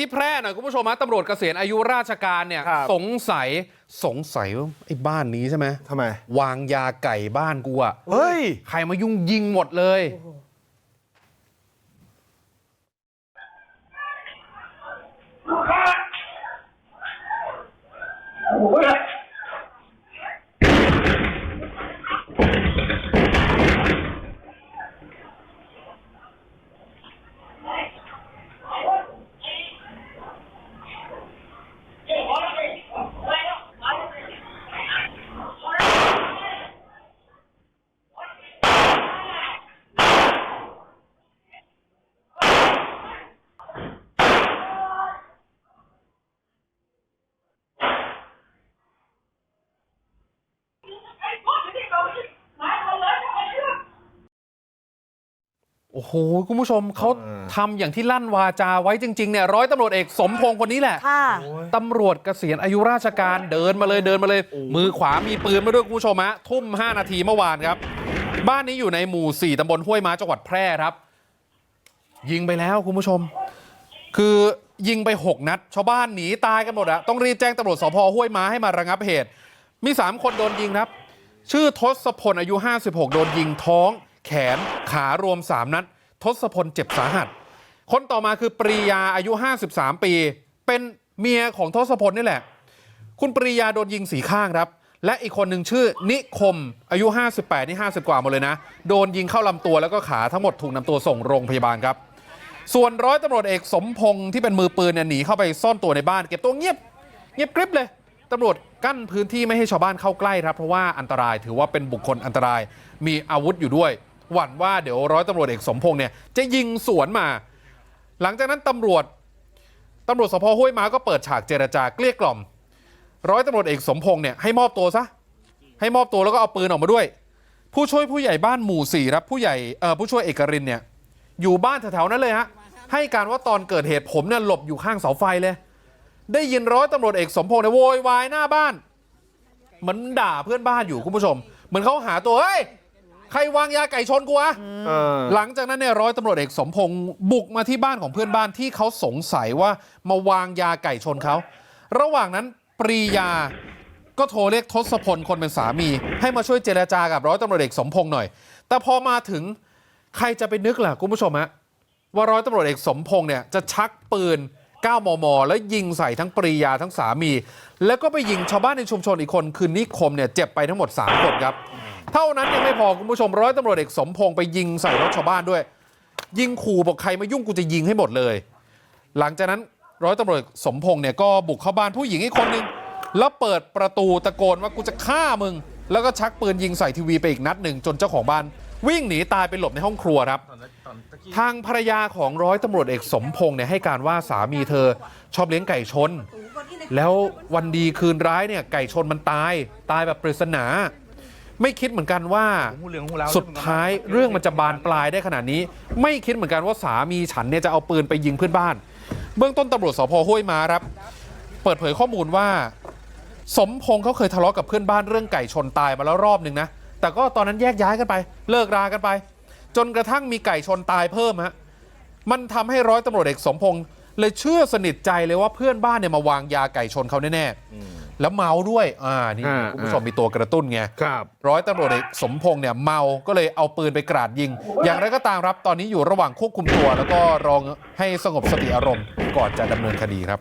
ที่แพร่หน่อยคุณผู้ชมฮะตำรวจเกษียณอายุราชการเนี่ยครับสงสัยสงสัยว่าไอ้บ้านนี้ใช่ไหมทำไม วางยาไก่บ้านกูอะเฮ้ย ใครมายุ่งยิงหมดเลย โอ้โหคุณผู้ชมเขาเออทำอย่างที่ลั่นวาจาไว้จริงๆเนี่ยร้อยตำรวจเอกสมพงศ์คนนี้แหละค่ะตำรวจเกษียณอายุราชการเดินมาเลยเดินมาเลย มือขวามีปืนมาด้วยคุณผู้ชมฮะทุ่ม 5 นาทีเมื่อวานครับ บ้านนี้อยู่ในหมู่ 4ตำบลห้วยม้าจังหวัดแพร่ครับ ยิงไปแล้วคุณผู้ชม คือยิงไป 6 นัด ชาวบ้านหนีตายกันหมดอะต้องรีบแจ้งตำรวจสพห้วยม้าให้มาระงับเหตุ มี 3 คนโดนยิงครับ ชื่อทศพลอายุ 56 โดนยิงท้อง แขนขารวม 3 นัด ทศพลเจ็บสาหัส คนต่อมาคือปรียาอายุ 53 ปี เป็นเมียของทศพลนี่แหละ คุณปรียาโดนยิงสีข้างครับ และอีกคนหนึ่งชื่อนิคมอายุ 58 นี่ 50 กว่าหมดเลยนะ โดนยิงเข้าลำตัวแล้วก็ขาทั้งหมดถูกนำตัวส่งโรงพยาบาลครับ ส่วนร้อยตำรวจเอกสมพงศ์ที่เป็นมือปืนเนี่ยหนีเข้าไปซ่อนตัวในบ้าน เก็บตัวเงียบเงียบกริบเลยตำรวจกั้นพื้นที่ไม่ให้ชาวบ้านเข้าใกล้ครับ เพราะว่าอันตรายถือว่าเป็นบุคคลอันตรายมีอาวุธอยู่ด้วย หวั่นว่าเดี๋ยวร้อยตำรวจเอกสมพงศ์เนี่ยจะยิงสวนมา หลังจากนั้นตำรวจตำรวจสพห้วยม้าก็เปิดฉากเจรจาเกลี้ยกล่อม ร้อยตำรวจเอกสมพงศ์เนี่ยให้มอบตัวซะให้มอบตัวแล้วก็เอาปืนออกมาด้วย ผู้ช่วยผู้ใหญ่บ้านหมู่สี่ครับผู้ใหญ่เอ่อผู้ช่วยเอกรินเนี่ยอยู่บ้านแถวๆนั้นเลยฮะให้การว่าตอนเกิดเหตุผมเนี่ยหลบอยู่ข้างเสาไฟเลย ได้ยินร้อยตำรวจเอกสมพงษ์เนี่ยโวยวายหน้าบ้านเหมือนด่าเพื่อนบ้านอยู่คุณผู้ชม เหมือนเขาหาตัวเฮ้ย ใครวางยาไก่ชนกูวะเออหลังจากนั้นเนี่ยร้อยตำรวจเอกสมพงศ์บุกมาที่บ้านของเพื่อนบ้านที่เขาสงสัยว่ามาวางยาไก่ชนเขาระหว่างนั้นปรียาก็โทรเรียกทศพลคนเป็นสามี ให้มาช่วยเจรจากับร้อยตำรวจเอกสมพงศ์หน่อย แต่พอมาถึงใครจะไปนึกล่ะคุณผู้ชมฮะว่าร้อยตำรวจเอกสมพงศ์เนี่ยจะชักปืน 9 มม แล้วยิงใส่ทั้งปรียาทั้งสามี แล้วก็ไปยิงชาวบ้านในชุมชนอีกคนคือนิคมเนี่ยเจ็บไปทั้งหมด 3 คนครับ เท่านั้นยังไม่พอคุณผู้ชมร้อยตำรวจเอกสมพงศ์ไปยิงใส่รถชาวบ้านด้วย ยิงขู่บอกใครมายุ่งกูจะยิงให้หมดเลย หลังจากนั้นร้อยตำรวจสมพงษ์เนี่ยก็บุกเข้าบ้านผู้หญิงอีกคนนึงแล้วเปิดประตูตะโกนว่ากูจะฆ่ามึง แล้วก็ชักปืนยิงใส่ทีวีไปอีกนัดหนึ่งจนเจ้าของบ้านวิ่งหนีตายไปหลบในห้องครัวครับ ทางภรรยาของร้อยตำรวจเอกสมพงษ์เนี่ยให้การว่าสามีเธอชอบเลี้ยงไก่ชน แล้ววันดีคืนร้ายเนี่ยไก่ชนมันตายตายแบบปริศนา ไม่คิดเหมือนกันว่าสุดท้ายเรื่องมันจะบานปลายได้ขนาดนี้ ไม่คิดเหมือนกันว่าสามีฉันเนี่ยจะเอาปืนไปยิงเพื่อนบ้าน เบื้องต้นตำรวจสพห้วยม้าครับ เปิดเผยข้อมูลว่า สมพงษ์เขาเคยทะเลาะกับเพื่อนบ้านเรื่องไก่ชนตายมาแล้วรอบหนึ่งนะแต่ก็ตอนนั้นแยกย้ายกันไป เลิกรากันไป จนกระทั่งมีไก่ชนตายเพิ่มฮะมันทำให้ร้อยตำรวจเอกสมพงษ์เลยเชื่อสนิทใจเลยว่าเพื่อนบ้านเนี่ยมาวางยาไก่ชนเขาแน่ๆแล้วเมาด้วยอ่านี่อ่าคุณผู้ชมมีตัวกระตุ้นไงครับร้อยตำรวจเอกสมพงษ์เนี่ยเมาก็เลยเอาปืนไปกราดยิง อย่างไรก็ตามครับตอนนี้อยู่ระหว่างควบคุมตัว แล้วก็รองให้สงบสติอารมณ์ก่อนจะดำเนินคดีครับ